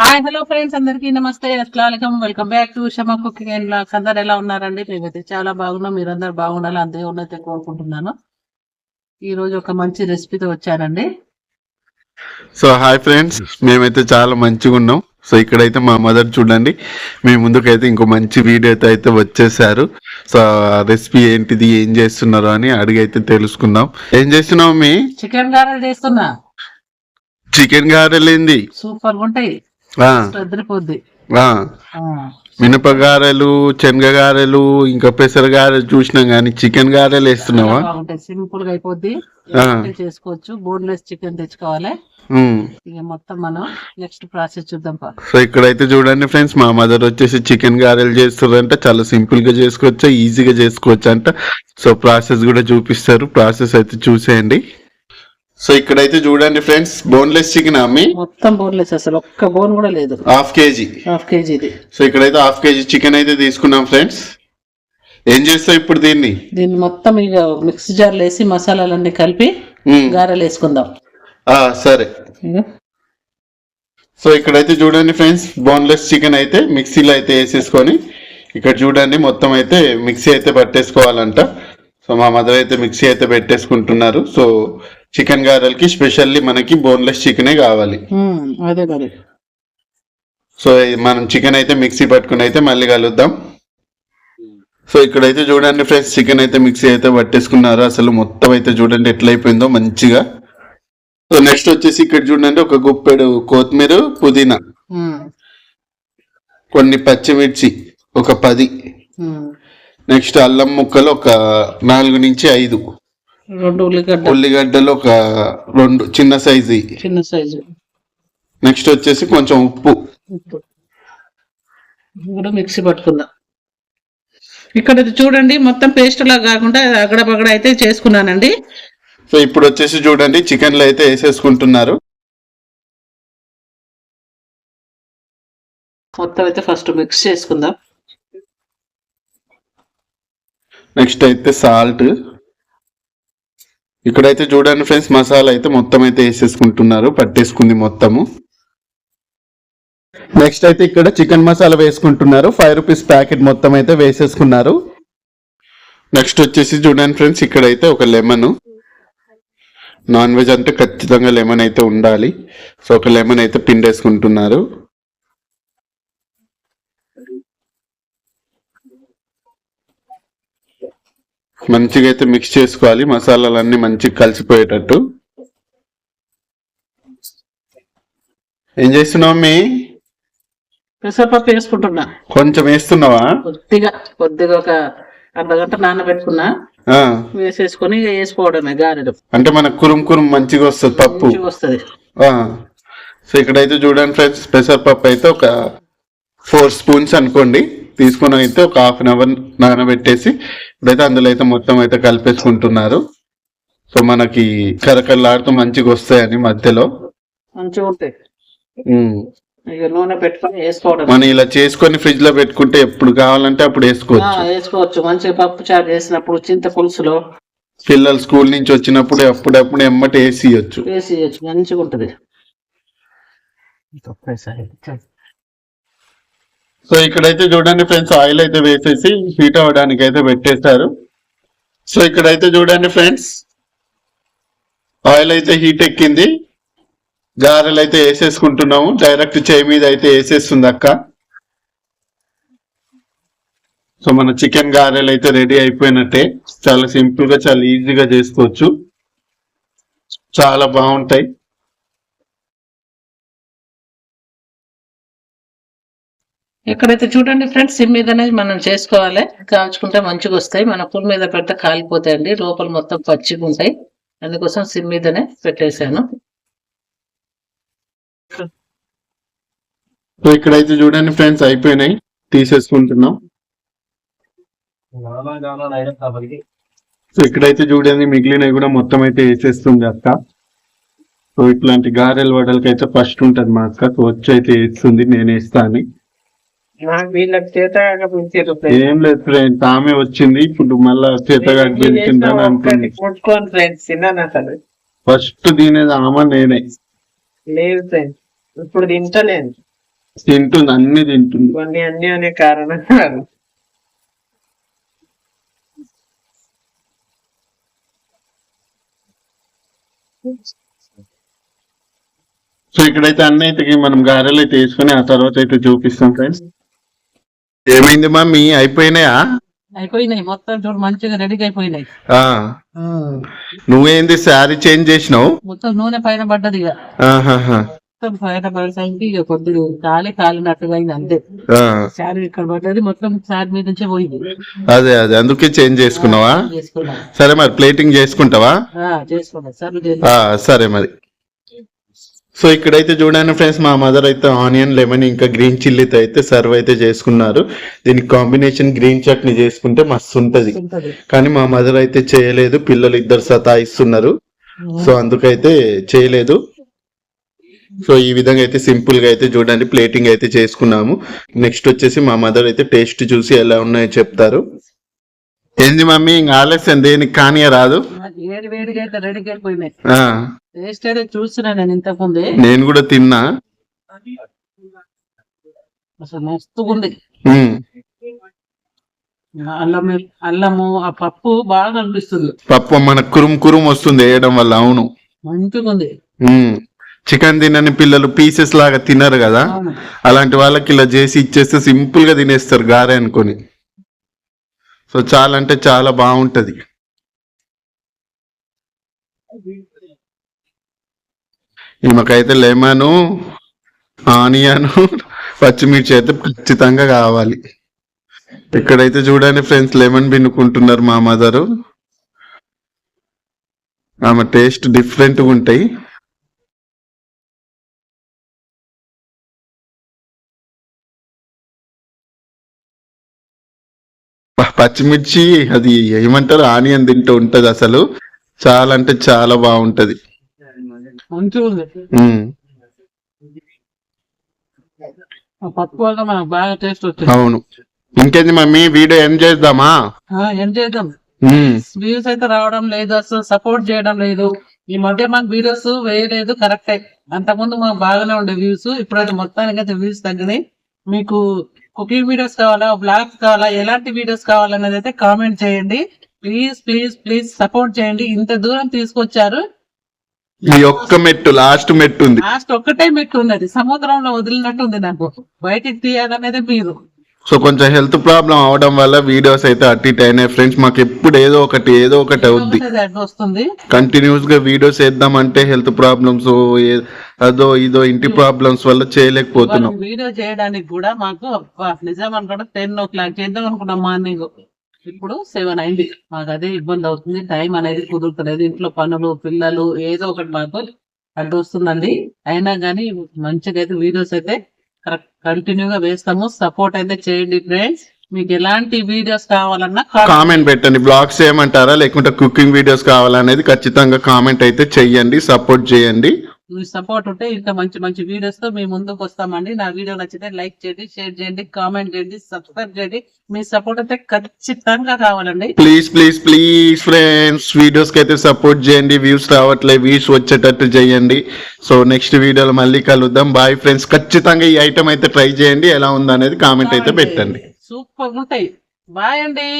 Hi hello friends అందరికీ నమస్తే. అస్సలం welcome back to Shama cooking and blogs అందరు ఎలా ఉన్నారండి? మేమైతే చాలా బాగున్నాం. మీరందరూ బాగుండాలి అంతే ఉన్నతే కోరుకుంటున్నాను. ఈ రోజు ఒక మంచి రెసిపీతో వచ్చానండి. So hi friends. మేమైతే చాలా మంచిగా ఉన్నాం. సో ఇక్కడైతే మా మదర్ చూడండి. మీ ముందుకైతే ఇంకో మంచి వీడియోతో అయితే వచ్చేసారు సో రెసిపీ ఏంటిది ఏం చేస్తున్నారు అని అడిగి అయితే తెలుసుకుందాం. ఏం చేస్తున్నావు మీ? చికెన్ గారెలు చేస్తున్నా. చికెన్ గారెలేంది? సూపర్గా ఉంటాయి ఆ, అదిరిపోద్ది. ఆ, ఆ, మినప గారెలు శనగ గారెలు ఇంకా పెసర గారెలు చూసినాం కానీ చికెన్ గారెలు వేస్తున్నావా? బాగుంటాయి. సింపుల్గా అయిపోద్ది. చేసుకోవచ్చు. బోన్లెస్ చికెన్ తెచ్చుకోవాలి. ఉమ్. ఇక మొత్తం మనం నెక్స్ట్ ప్రాసెస్ చూద్దాం పా. సో ఇక్కడైతే చూడండి ఫ్రెండ్స్ మా మదర్ వచ్చేసి చికెన్ గారెలు చేస్తారంట చాలా సింపుల్గా చేసుకోవచ్చు ఈజీగా చేసుకోవచ్చు అంట. సో ప్రాసెస్ కూడా చూపిస్తారు. ప్రాసెస్ అయితే చూసేయండి. సో ఇక్కడైతే చూడండి ఫ్రెండ్స్ బోన్లెస్ చికెన్ అమ్మి? మొత్తం బోన్లెస్ అసలు ఒక్క బోన్ కూడా లేదు. Half KG. హాఫ్ కేజీది సో ఇక్కడైతే హాఫ్ కేజీ చికెన్ అయితే తీసుకున్నాం ఫ్రెండ్స్. ఏం చేస్తావు ఇప్పుడు దీన్ని? దీన్ని మొత్తం ఇక మిక్స్ జార్లో వేసి మసాలాలన్నీ కలిపి గారెలు వేసుకుందాం. సరే. సో ఇక్కడైతే చూడండి ఫ్రెండ్స్ బోన్లెస్ చికెన్ అయితే మిక్సీలో అయితే వేసేసుకొని ఇక్కడ చూడండి మొత్తం అయితే మిక్సీ అయితే పట్టేసుకోవాలంట. సో మా మదర్ అయితే మిక్సీ అయితే పెట్టేసుకుంటున్నారు. సో చికెన్ గారెలకి స్పెషల్లీ మనకి బోన్లెస్ చికెనే కావాలి. అదే సో మనం చికెన్ అయితే మిక్సీ పట్టుకుని అయితే మళ్ళీ కలుద్దాం. సో ఇక్కడైతే చూడండి ఫ్రెండ్స్ చికెన్ అయితే మిక్సీ అయితే పట్టేసుకున్నారు. అసలు మొత్తం అయితే చూడండి ఎట్లా అయిపోయిందో మంచిగా. సో నెక్స్ట్ వచ్చేసి ఇక్కడ చూడండి ఒక గుప్పెడు కొత్తిమీర పుదీనా. కొన్ని పచ్చిమిర్చి ఒక పది. నెక్స్ట్ అల్లం ముక్కలు ఒక నాలుగు నుంచి ఐదు. రెండు ఉల్లిగడ్డ ఉల్లిగడ్డలు ఒక రెండు చిన్న సైజు. చిన్న సైజు. నెక్స్ట్ వచ్చేసి కొంచెం ఉప్పు. ఉప్పు. కూడా మిక్సీ పట్టుకుందాం. ఇక్కడ చూడండి మొత్తం పేస్ట్ లా కాకుండా అగడ బగడ అయితే చేసుకున్నానండి. సో ఇప్పుడు వచ్చేసి చూడండి చికెన్లు అయితే వేసేసుకుంటున్నారు. మొత్తం అయితే ఫస్ట్ మిక్స్ చేసుకుందాం. నెక్స్ట్ అయితే సాల్ట్. ఇక్కడైతే చూడండి ఫ్రెండ్స్ మసాలా అయితే మొత్తం అయితే వేసేసుకుంటున్నారు పట్టేసుకుంది మొత్తము. నెక్స్ట్ అయితే ఇక్కడ చికెన్ మసాలా వేసుకుంటున్నారు ఫైవ్ రూపీస్ ప్యాకెట్ మొత్తం అయితే వేసేసుకున్నారు. నెక్స్ట్ వచ్చేసి చూడండి ఫ్రెండ్స్ ఇక్కడైతే ఒక లెమన్ నాన్ వెజ్ అంటే ఖచ్చితంగా లెమన్ అయితే ఉండాలి. సో ఒక లెమన్ అయితే పిండేసుకుంటున్నారు. మంచిగా అయితే మిక్స్ చేసుకోవాలి. మసాలాలన్నీ మంచిగా కలిసిపోయేటట్టు. ఏం చేస్తున్నావు మీ పెసరపప్పు వేసుకుంటున్నా. కొంచెం వేస్తున్నావా? కొద్దిగా కొద్దిగా ఒక అర్ధ గంట నానబెట్టుకున్నా. వేసేసుకొని వేసుకోవడమే గారెలు. అంటే మనకు కురుం కురుం మంచిగా వస్తుంది పప్పు. వస్తుంది. ఆ, సో ఇక్కడైతే చూడండి ఫ్రెండ్స్ పెసరపప్పు అయితే ఒక ఫోర్ స్పూన్స్ అనుకోండి. తీసుకుని అయితే ఒక హాఫ్ అన్ అవర్ నానబెట్టేసి ఇప్పుడైతే అందులో అయితే మొత్తం అయితే కలిపేసుకుంటున్నారు. సో మనకి కరకరలాడుతూ మంచిగా వస్తాయని మధ్యలో. మంచిగా ఉంటాయి. నూనె పెట్టుకొని వేసుకోవడం. మనం ఇలా చేసుకొని ఫ్రిడ్జ్లో పెట్టుకుంటే ఎప్పుడు కావాలంటే అప్పుడు ఆ, వేసుకోవచ్చు. వేసుకోవచ్చు మంచిగా పప్పు చారు చేసినప్పుడు చింత పులుసులో. పిల్లలు స్కూల్ నుంచి వచ్చినప్పుడు అప్పుడప్పుడు ఎమ్మటి వేసి వేసి మంచిగా ఉంటుంది. సో ఇక్కడైతే చూడండి ఫ్రెండ్స్ ఆయిల్ అయితే వేసేసి హీట్ అవ్వడానికి అయితే పెట్టేశారు. సో ఇక్కడైతే చూడండి ఫ్రెండ్స్ ఆయిల్ అయితే హీట్ ఎక్కింది. గారెలు అయితే వేసేసుకుంటున్నాము. డైరెక్ట్ చేయి మీద అయితే వేసేస్తుంది అక్క. సో మన చికెన్ గారెలు అయితే రెడీ అయిపోయినట్టే. చాలా సింపుల్గా చాలా ఈజీగా చేసుకోవచ్చు. చాలా బాగుంటాయి. ఇక్కడైతే చూడండి ఫ్రెండ్స్ సిమ్ మీదనే మనం చేసుకోవాలి. కాల్చుకుంటే మంచిగా వస్తాయి. మన పుల్ మీద పెడితే కాలిపోతాయండి. లోపల మొత్తం పచ్చిగా ఉంటాయి. అందుకోసం సిమ్ మీదనే పెట్టేశాను. సో ఇక్కడైతే చూడండి ఫ్రెండ్స్ అయిపోయినాయి. తీసేసుకుంటున్నాం. సో ఇక్కడైతే చూడండి మిగిలినవి కూడా మొత్తం అయితే వేసేస్తుంది అక్క. సో ఇట్లాంటి గారెల వడలకి అయితే ఫస్ట్ ఉంటది మా అక్క. సో వచ్చి అయితే వేస్తుంది. నేను వేస్తా అని వీళ్ళకి చేత ఏం లేదు ఫ్రెండ్స్ ఆమె వచ్చింది ఇప్పుడు మళ్ళా చేతగా అంటుంది. ముట్టుకోండి ఫ్రెండ్స్ తిన్నాను అసలు. ఫస్ట్ తినేది ఆమె నేనే. లేదు ఫ్రెండ్స్ ఇప్పుడు తింటలేను తింటుంది అన్ని తింటుంది. కొన్ని అన్ని అనే కారణం సో ఇక్కడైతే అన్ని అయితే మనం గారెలు అయితే వేసుకొని ఆ తర్వాత అయితే చూపిస్తాం ఫ్రెండ్స్. ఏమైంది మమ్మీ అయిపోయినాయా? అయిపోయినాయి. మొత్తం చూడు మంచిగా రెడీగా అయిపోయినాయి. ఆ, నువ్వేంది శారీ చేంజ్ చేసినావు? మొత్తం నూనె పైన పడ్డది ఇక. ఆహాహా. మొత్తం పైన పడేసరికి ఇక కొద్దిగా కాలి కాలినట్టుగా అయింది అంతే. ఆ, శారీ ఇక్కడ పడ్డది మొత్తం శారీ మీద నుంచే పోయింది. అదే అదే. అందుకే చేంజ్ చేసుకున్నావా? చేసుకున్నా. సరే మరి ప్లేటింగ్ చేసుకుంటావా? ఆ, చేసుకున్నా. సర్వ్ ఆ, సరే మరి. సో ఇక్కడైతే చూడండి ఫ్రెండ్స్ మా మదర్ అయితే ఆనియన్ లెమన్ ఇంకా గ్రీన్ చిల్లీతో అయితే సర్వ్ అయితే చేసుకున్నారు. దీనికి కాంబినేషన్ గ్రీన్ చట్నీ చేసుకుంటే మస్తు ఉంటది. ఉంటది కానీ మా మదర్ అయితే చేయలేదు పిల్లలు ఇద్దరు సతాయిస్తున్నారు. సో అందుకైతే చేయలేదు. సో ఈ విధంగా అయితే సింపుల్గా అయితే చూడండి ప్లేటింగ్ అయితే చేసుకున్నాము. నెక్స్ట్ వచ్చేసి మా మదర్ అయితే టేస్ట్ చూసి ఎలా ఉన్నాయో చెప్తారు. ఏంది మమ్మీ ఇంకా ఆలస్యం దేనికి కానీ రాదు? వేడి వేడిగా అయితే రెడీగా అయిపోయినాయి. ఆ, టేస్ట్ అయితే చూస్తున్నా నేను ఇంతకు ముందే. నేను కూడా తిన్నా. అసలు మస్తుగా ఉంది. ఉమ్. అల్లం అల్లము ఆ పప్పు బాగా అనిపిస్తుంది పప్పు మన కురుం కురుం వస్తుంది వేయడం వల్ల అవును. మంచిగా ఉంది. చికెన్ తినని పిల్లలు పీసెస్ లాగా తినరు కదా? అవును. అలాంటి వాళ్ళకి ఇలా చేసి ఇచ్చేస్తే సింపుల్గా తినేస్తారు గారె అనుకొని. సో చాలా అంటే చాలా బాగుంటుంది. ఈమెకైతే లెమను ఆనియన్ పచ్చిమిర్చి అయితే ఖచ్చితంగా కావాలి. ఇక్కడైతే చూడండి ఫ్రెండ్స్ లెమన్ బిన్నుకుంటున్నారు మా మదరు. ఆమె టేస్ట్ డిఫరెంట్గా ఉంటాయి పచ్చిమిర్చి అది ఏమంటారు ఆనియన్ తింటూ ఉంటది అసలు. చాలా అంటే చాలా బాగుంటది. అవును. ఇంకేంది మమ్మీ వీడియో చేద్దామా? ఏం చేద్దాం? ఉమ్, వ్యూస్ అయితే రావడం లేదు అసలు సపోర్ట్ చేయడం లేదు. ఈ మధ్య మాకు వీడియోస్ వేయలేదు కరెక్టే అంతకుముందు మాకు బాగానే ఉండే వ్యూస్ ఇప్పుడైతే మొత్తానికి అయితే వ్యూస్ తగ్గినాయి. మీకు కుకింగ్ వీడియోస్ కావాలా బ్లాగ్స్ కావాలా ఎలాంటి వీడియోస్ కావాలనేది అయితే కామెంట్ చేయండి. ప్లీజ్ ప్లీజ్ ప్లీజ్ సపోర్ట్ చేయండి. ఇంత దూరం తీసుకొచ్చారు. ఈ ఒక్క మెట్టు లాస్ట్ మెట్టు ఉంది. లాస్ట్ ఒక్కటే మెట్టు ఉన్నది. సముద్రంలో వదిలినట్టు ఉంది నాకు. బయటికి తీయాలనేది మీరు. సో కొంచెం హెల్త్ ప్రాబ్లం అవడం వల్ల వీడియోస్ అయితే అటు ఇటు అయినాయి. ఫ్రెండ్స్ మాకు ఎప్పుడు ఏదో ఒకటి ఏదో ఒకటి అవుద్ది. అది వస్తుంది కంటిన్యూస్గా వీడియోస్ వేద్దామంటే హెల్త్ ప్రాబ్లమ్స్ అదో ఇదో ఇంటి ప్రాబ్లమ్స్ వల్ల చేయలేకపోతున్నాం. వీడియో చేయడానికి కూడా మాకు నిజం అనుకుంటే టెన్ ఓ క్లాక్ చేద్దాం అనుకున్నాం మార్నింగ్ ఇప్పుడు సెవెన్ అయింది. మాకు అదే ఇబ్బంది అవుతుంది. టైం అనేది కుదురుతలేదు. ఇంట్లో పనులు పిల్లలు ఏదో ఒకటి మాకు అడ్డు వస్తుందండి. అయినా కానీ మంచిగా అయితే వీడియోస్ అయితే కంటిన్యూగా వేస్తాము. సపోర్ట్ అయితే చేయండి ఫ్రెండ్స్ మీకు ఎలాంటి వీడియోస్ కావాలన్నా కామెంట్ పెట్టండి. బ్లాగ్స్ చేయమంటారా లేకుంటే కుకింగ్ వీడియోస్ కావాలనేది ఖచ్చితంగా కామెంట్ అయితే చెయ్యండి. సపోర్ట్ చేయండి. మీ సపోర్ట్ ఉంటే ఇంకా మంచి మంచి వీడియోస్తో మీ ముందుకు వస్తామండి. నా వీడియో నచ్చితే లైక్ చేయండి షేర్ చేయండి కామెంట్ చేయండి సబ్స్క్రైబ్ చేయండి. మీ సపోర్ట్ అయితే ఖచ్చితంగా కావాలండి. ప్లీజ్ ప్లీజ్ ప్లీజ్ ఫ్రెండ్స్ వీడియోస్కి అయితే సపోర్ట్ చేయండి. వ్యూస్ రావట్లే వ్యూస్ వచ్చేటట్టు చేయండి. సో నెక్స్ట్ వీడియోలో మళ్ళీ కలుద్దాం. బాయ్ ఫ్రెండ్స్ ఖచ్చితంగా ఈ ఐటమ్ అయితే ట్రై చేయండి. ఎలా ఉందనేది కామెంట్ అయితే పెట్టండి. సూపర్ ఉంటాయి. బాయ్ అండి.